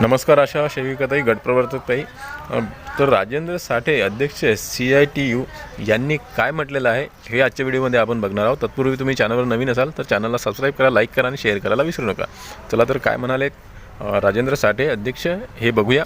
नमस्कार आशा सेविकाताई गटप्रवर्तकताई. तर राजेंद्र साठे अध्यक्ष सी आय टी यू यांनी काय म्हटलेलं आहे हे आजच्या व्हिडिओमध्ये आपण बघणार आहोत. तत्पूर्वी तुम्ही चॅनलवर नवीन असाल तर चॅनलला सबस्क्राईब करा लाईक करा आणि शेअर करायला विसरू नका. चला तर काय म्हणाले राजेंद्र साठे अध्यक्ष हे बघूया.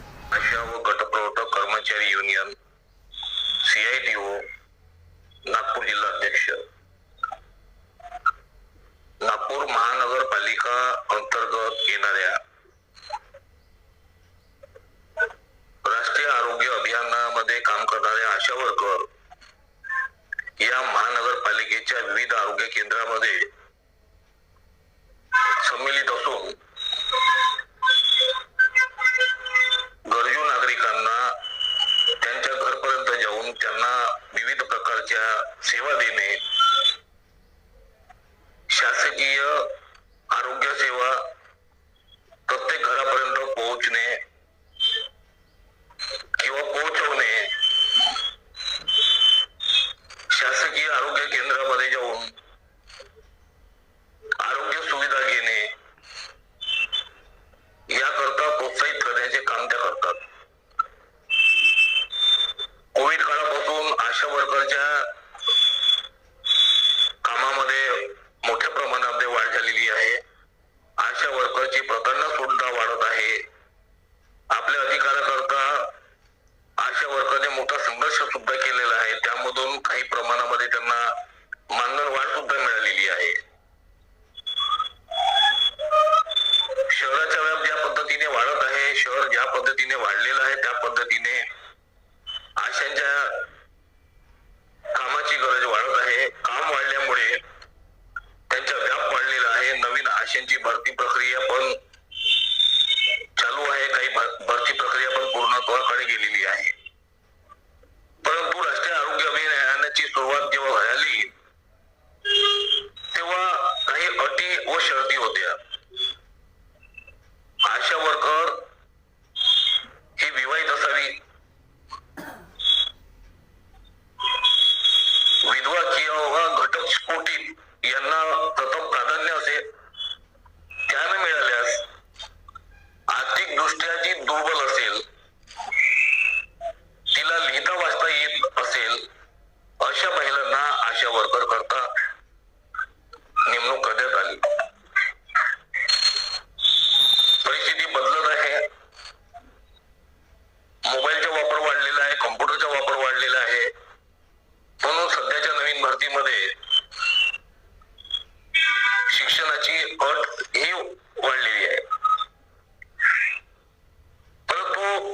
आरोग्य केंद्रामध्ये संमिलित असून गरजू नागरिकांना त्यांच्या घरपर्यंत जाऊन त्यांना विविध प्रकारच्या सेवा देणे शासकीय आरोग्य सेवा प्रत्येक घरापर्यंत पोहोचणे ज्या पद्धतीने वाढलेलं आहे त्या पद्धतीने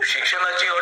请现在就。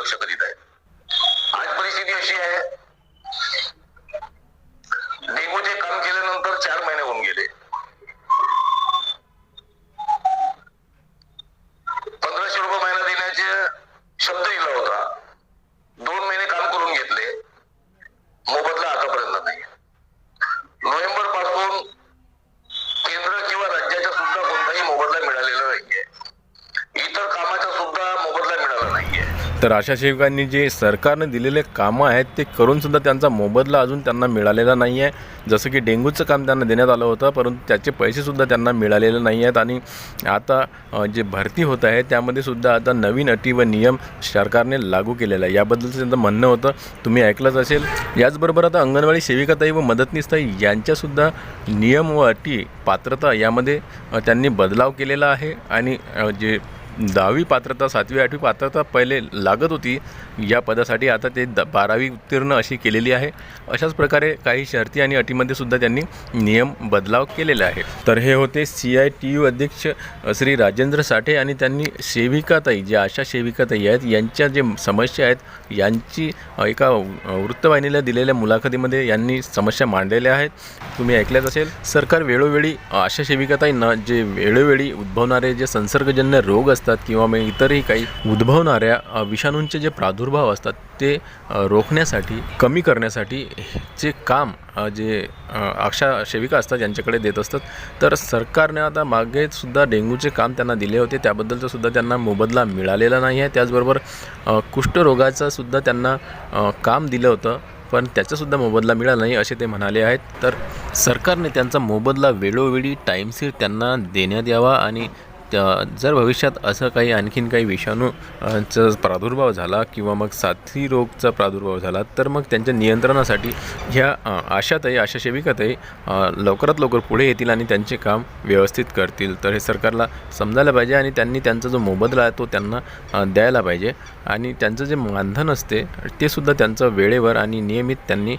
दुर्लक्ष करीत आहेत आज परिस्थिती अशी आहे तर अशा सेवकांनी जे सरकारनं दिलेले कामं आहेत ते करूनसुद्धा त्यांचा मोबदला अजून त्यांना मिळालेला नाही आहे जसं की डेंग्यूचं काम त्यांना देण्यात आलं होतं परंतु त्याचे पैसेसुद्धा त्यांना मिळालेले नाही आहेत आणि आता जे भरती होत आहे त्यामध्ये सुद्धा आता नवीन अटी व नियम सरकारने लागू केलेला आहे याबद्दलचं त्यांचं म्हणणं होतं तुम्ही ऐकलंच असेल. याचबरोबर आता अंगणवाडी सेविकाताई व मदतनीसताई यांच्यासुद्धा नियम व अटी पात्रता यामध्ये त्यांनी बदलाव केलेला आहे. आणि जे दहावी पात्रता सातवी आठवी पात्रता पहिले लागत होती. या पदासाठी आता ते द बारावी उत्तीर्ण अशी केलेली आहे. अशाच प्रकारे काही शर्ती आणि अटीमध्ये सुद्धा त्यांनी नियम बदलाव केलेले आहे. तर हे होते सी आय टी यू अध्यक्ष श्री राजेंद्र साठे आणि त्यांनी सेविकाताई ज्या आशा सेविकाताई आहेत यांच्या जे समस्या आहेत यांची एका वृत्तवाहिनीला दिलेल्या मुलाखतीमध्ये यांनी समस्या मांडलेल्या आहेत. तुम्ही ऐकल्याच असेल सरकार वेळोवेळी आशा सेविकाताईंना जे वेळोवेळी उद्भवणारे जे संसर्गजन्य रोग असतात असतात किंवा मग इतरही काही उद्भवणाऱ्या विषाणूंचे जे प्रादुर्भाव असतात ते रोखण्यासाठी कमी करण्यासाठी जे काम जे अ, आशा सेविका असतात यांच्याकडे देत असतात तर सरकारने आता मागे सुद्धा डेंग्यूचे काम त्यांना दिले होते त्याबद्दलचं सुद्धा त्यांना मोबदला मिळालेला नाही आहे. त्याचबरोबर अ, कुष्ठरोगाचं सुद्धा त्यांना काम दिलं होतं पण त्याचासुद्धा मोबदला मिळाला नाही असे ते म्हणाले आहेत. तर सरकारने त्यांचा मोबदला वेळोवेळी टाईमशीर त्यांना देण्यात यावा आणि जर भविष्यात असं काही आणखीन काही विषाणूचा प्रादुर्भाव झाला किंवा मग साथी रोगचा प्रादुर्भाव झाला तर मग त्यांच्या नियंत्रणासाठी ह्या आशातही आशा सेविकातही लवकरात लवकर पुढे येतील आणि त्यांचे काम व्यवस्थित करतील. तर हे सरकारला समजायला पाहिजे आणि त्यांनी त्यांचा जो मोबदला आहे तो त्यांना द्यायला पाहिजे. आणि त्यांचं जे मानधन असते ते सुद्धा त्यांचं वेळेवर आणि नियमित त्यांनी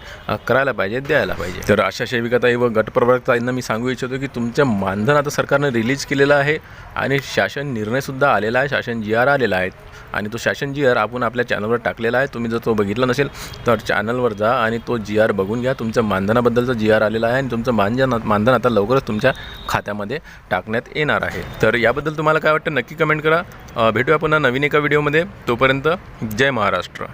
करायला पाहिजे द्यायला पाहिजे. तर आशा सेविकाताई व गटप्रवर्तकांना मी सांगू इच्छितो की तुमचं मानधन आता सरकारनं रिलीज केलेलं आहे. आणि शासन निर्णयसुद्धा आलेला आहे शासन जी आर आलेला आहे. आणि तो शासन जी आर आपण आपल्या चॅनलवर टाकलेला आहे. तुम्ही जर तो बघितला नसेल तर चॅनलवर जा आणि तो जी आर बघून घ्या. तुमच्या मानधनाबद्दलचा जी आर आलेला आहे आणि तुमचं मानधन मानधन आता लवकरच तुमच्या खात्यामध्ये टाकण्यात येणार आहे. तर याबद्दल तुम्हाला काय वाटतं? नक्की कमेंट करा. भेटूया पुन्हा नवीन एका व्हिडिओमध्ये तोपर्यंत जय महाराष्ट्र.